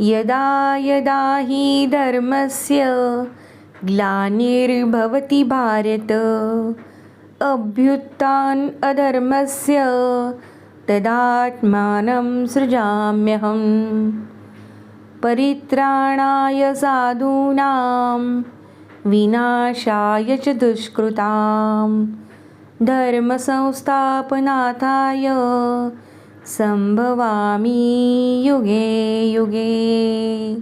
यदा यदा हि धर्मस्य ग्लानिर्भवति भारत अभ्युत्थान अधर्मस्य तदात्मानं सृजाम्यहम्। परित्राणाय साधूनां विनाशाय च दुष्कृतां। धर्मसंस्थापनाथाय संभवामी युगे युगे.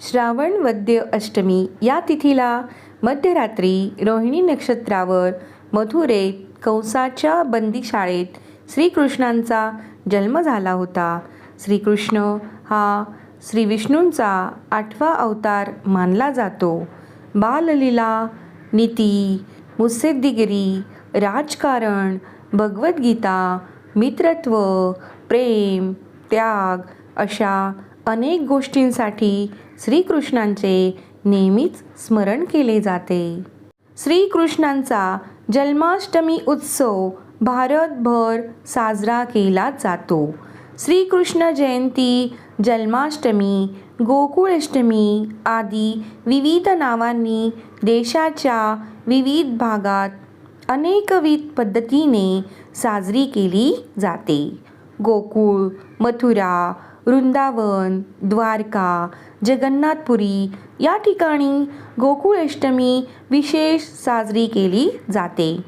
श्रावण वद्य अष्टमी या तिथीला मध्यरात्री रोहिणी नक्षत्रावर मथुरेत कंसाच्या बंदीशाळेत श्रीकृष्णांचा जन्म झाला होता. श्रीकृष्ण हा श्री विष्णूंचा आठवा अवतार मानला जातो. बाललीला नीती मुसेद्दीगिरी राजकारण भगवद्गीता मित्रत्व प्रेम त्याग अशा अनेक गोष्टींसाठी श्रीकृष्णांचे नेहमीच स्मरण केले जाते. श्रीकृष्णांचा जन्माष्टमी उत्सव भारतभर साजरा केला जातो. श्रीकृष्ण जयंती जन्माष्टमी गोकुळाष्टमी आदी विविध नावांनी देशाच्या विविध भागात अनेकविध पद्धतीने साजरी केली जाते. गोकुळ मथुरा वृंदावन द्वारका जगन्नाथपुरी या ठिकाणी गोकुळाष्टमी विशेष साजरी केली जाते.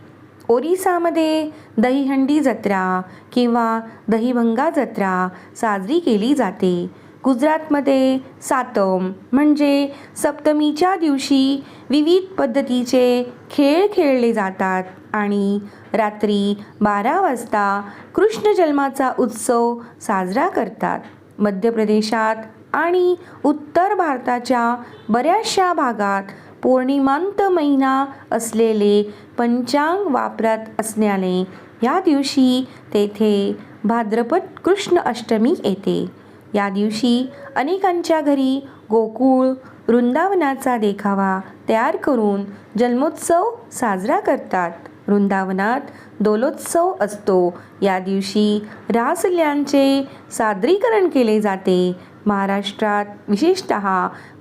ओरिसामध्ये दहीहंडी जत्रा किंवा दहीभंगा जत्रा साजरी केली जाते. गुजरातमध्ये सातम म्हणजे सप्तमीच्या दिवशी विविध पद्धतीचे खेळ खेळले जातात आणि रात्री बारा वाजता कृष्ण जन्माचा उत्सव साजरा करतात. मध्य प्रदेशात आणि उत्तर भारताच्या बऱ्याचशा भागात पौर्णिमांत महिना असलेले पंचांग वापरात असल्याने या दिवशी तेथे भाद्रपद कृष्ण अष्टमी येते. या दिवशी अनेकांच्या घरी गोकुळ वृंदावनाचा देखावा तयार करून जन्मोत्सव साजरा करतात. वृंदावनात दोलोत्सव असतो. या दिवशी रासल्यांचे सादरीकरण केले जाते. महाराष्ट्रात विशेषत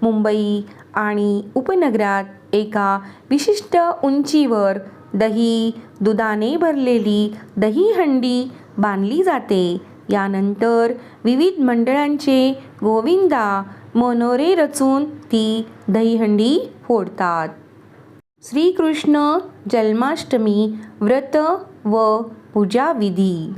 मुंबई आणि उपनगरात एका विशिष्ट उंचीवर दही दुधाने भरलेली दहीहंडी बांधली जाते. यानंतर विविध मंडळांचे गोविंदा मनोरे रचून ती दहीहंडी फोडतात. श्रीकृष्ण जन्माष्टमी व्रत व पूजाविधी.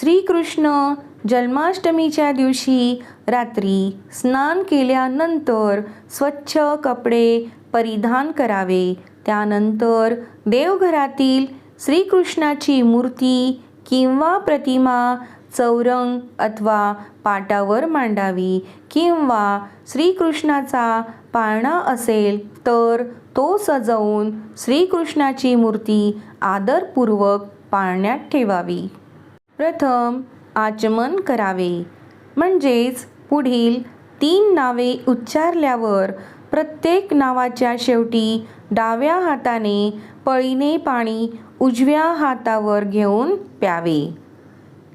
श्रीकृष्ण जन्माष्टमीच्या दिवशी रात्री स्नान केल्यानंतर स्वच्छ कपडे परिधान करावे. त्यानंतर देवघरातील श्रीकृष्णाची मूर्ती किंवा प्रतिमा चौरंग अथवा पाटावर मांडावी किंवा श्रीकृष्णाचा पाळणा असेल तर तो सजवून श्रीकृष्णाची मूर्ती आदरपूर्वक पाळण्यात ठेवावी. प्रथम आचमन करावे. म्हणजेच पुढील तीन नावे उच्चारल्यावर प्रत्येक नावाच्या शेवटी डाव्या हाताने पळीने पाणी उजव्या हातावर घेऊन प्यावे.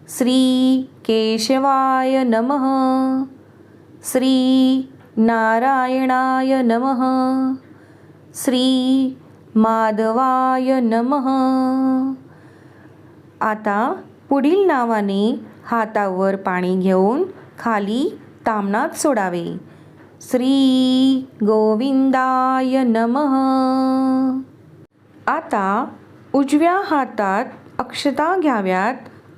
श्री केशवाय नमः। श्री नारायणाय नमः। श्री माधवाय नमः। आता पुढील नावाने हातावर पाणी घेऊन खाली तामणात सोडावे. श्री गोविंदाय नमः. आता उजव्या हातात अक्षता घ्याव्यात.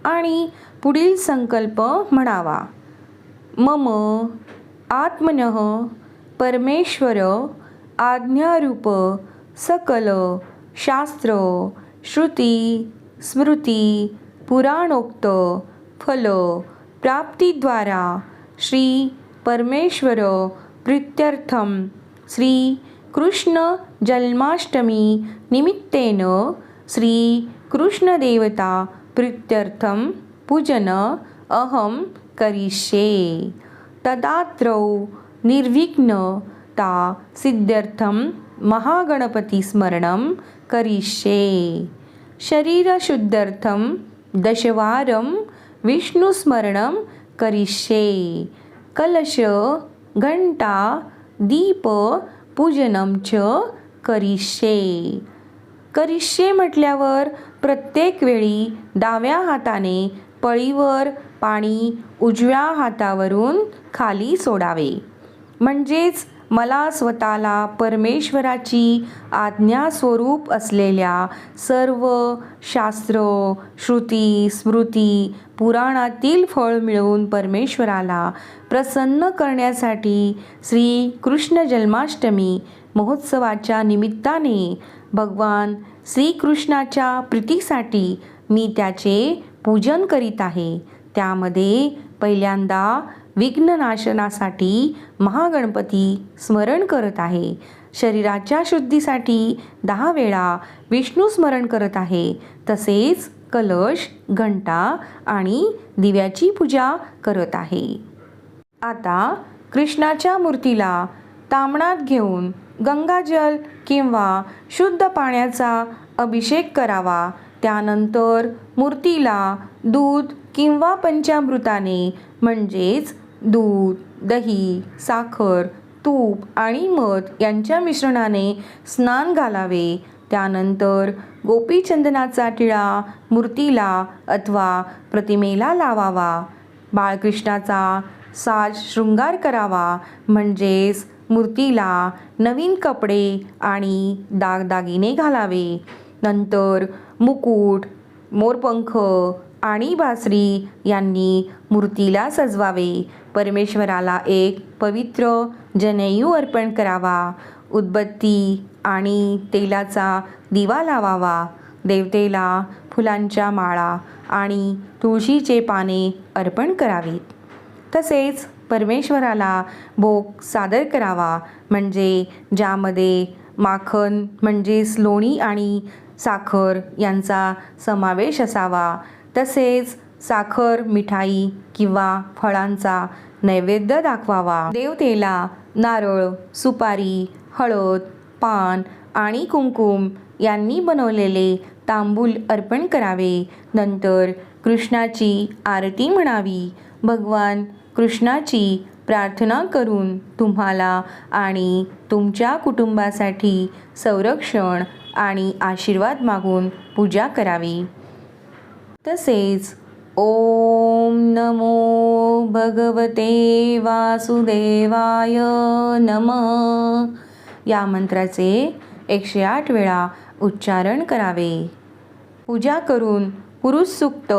आणि पुढील संकल्प म्हणावा. मम आत्मनः परमेश्वर आज्ञारूप सकल शास्त्र श्रुती स्मृती पुराणोक्त फल प्राप्तीद्वारा श्री परमेश्वर प्रित्यर्थम श्री कृष्ण जन्माष्टमी निमित्तेन श्री कृष्णदेवता प्रीत्यर्थम पूजन अहम करिष्ये। तदात्रौ निर्विघ्नता सिद्ध्यर्थं महागणपतिस्मरणं करिष्ये। शरीरशुद्ध्यर्थं दशवारं विष्णुस्मरणं करिष्ये। कलश घंटा दीप पूजनम च करिष्ये। करिष्ये म्हटल्यावर प्रत्येक वेळी डाव्या हाताने पळीवर पाणी उजव्या हातावरून खाली सोडावे. म्हणजेच मला स्वतःला परमेश्वराची आज्ञा स्वरूप असलेल्या सर्व शास्त्र श्रुती स्मृती पुराणातील फळ मिळवून परमेश्वराला प्रसन्न करण्यासाठी श्री कृष्ण जन्माष्टमी महोत्सवाच्या निमित्ताने भगवान श्रीकृष्णाच्या प्रीतीसाठी मी त्याचे पूजन करीत आहे. त्यामध्ये पहिल्यांदा विघ्ननाशनासाठी महागणपती स्मरण करत आहे. शरीराच्या शुद्धीसाठी दहा वेळा विष्णू स्मरण करत आहे. तसेच कलश घंटा आणि दिव्याची पूजा करत आहे. आता कृष्णाच्या मूर्तीला तामणात घेऊन गंगाजल किंवा शुद्ध पाण्याचा अभिषेक करावा. त्यानंतर मूर्तीला दूध किंवा पंचामृताने म्हणजेच दूध दही साखर तूप आणि मध यांच्या मिश्रणाने स्नान घालावे. त्यानंतर गोपीचंदनाचा टिळा मूर्तीला अथवा प्रतिमेला लावावा. बाळकृष्णाचा साज शृंगार करावा म्हणजेच मूर्तीला नवीन कपडे आणि दागदागिने घालावे. नंतर मुकुट मोरपंख आणि बासरी यांनी मूर्तीला सजवावे. परमेश्वराला एक पवित्र जनेयू अर्पण करावा. उदबत्ती आणि तेलाचा दिवा लावावा. देवतेला फुलांच्या माळा आणि तुळशीचे पाने अर्पण करावीत. तसेच परमेश्वराला भोग सादर करावा. म्हणजे ज्यामध्ये माखन म्हणजेच लोणी आणि साखर यांचा समावेश असावा. तसेच साखर मिठाई किंवा फळांचा नैवेद्य दाखवावा. देवतेला नारळ सुपारी हळद पान आणि कुंकुम यांनी बनवलेले तांबूल अर्पण करावे. नंतर कृष्णाची आरती म्हणावी. भगवान कृष्णाची प्रार्थना करून तुम्हाला आणि तुमच्या कुटुंबासाठी संरक्षण आणि आशीर्वाद मागून पूजा करावी. तसेच ओम नमो भगवते वासुदेवाय नम. या मंत्राचे एकशे आठ वेळा उच्चारण करावे. पूजा करून पुरुष सुक्त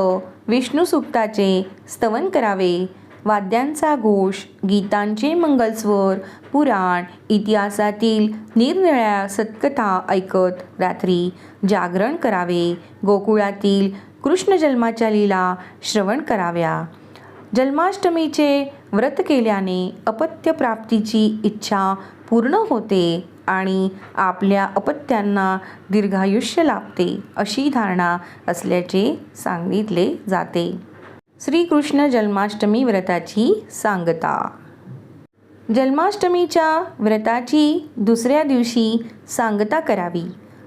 विष्णू सुक्ताचे स्तवन करावे. वाद्यांचा घोष गीतांचे मंगलस्वर पुराण इतिहासातील निरनिळ्या सत्कथा ऐकत रात्री जागरण करावे. गोकुळातील कृष्ण जन्माच्या लीला श्रवण कराव्या. जन्माष्टमीचे व्रत केल्याने अपत्य प्राप्तीची इच्छा पूर्ण होते आणि आपल्या अपत्यांना दीर्घायुष्य लाभते अशी धारणा असल्याचे सांगितले जाते. श्रीकृष्ण जन्माष्टमी व्रताची सांगता. जन्माष्टमीच्या व्रताची दुसऱ्या दिवशी सांगता करावी.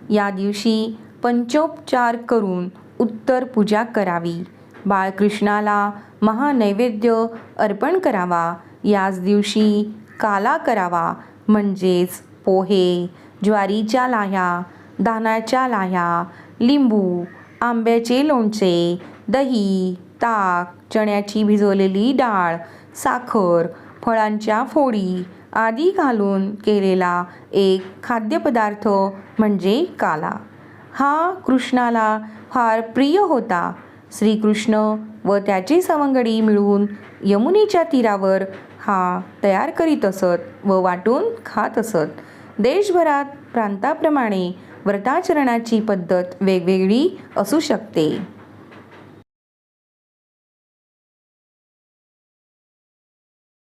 या दिवशी पंचोपचार करून उत्तर पूजा करावी. बाळकृष्णाला महानैवेद्य अर्पण करावा. याच दिवशी काला करावा म्हणजेच पोहे ज्वारीच्या लाह्या धानाच्या लाह्या लिंबू आंब्याचे लोणचे दही ताक चण्याची भिजवलेली डाळ साखर फळांच्या फोडी आदी घालून केलेला एक खाद्यपदार्थ म्हणजे काला. हा कृष्णाला फार प्रिय होता. श्रीकृष्ण व त्याची सवंगडी मिळून यमुनेच्या तीरावर हा तयार करीत असत व वाटून खात असत. देशभरात प्रांताप्रमाणे व्रताचरणाची पद्धत वेगवेगळी असू शकते.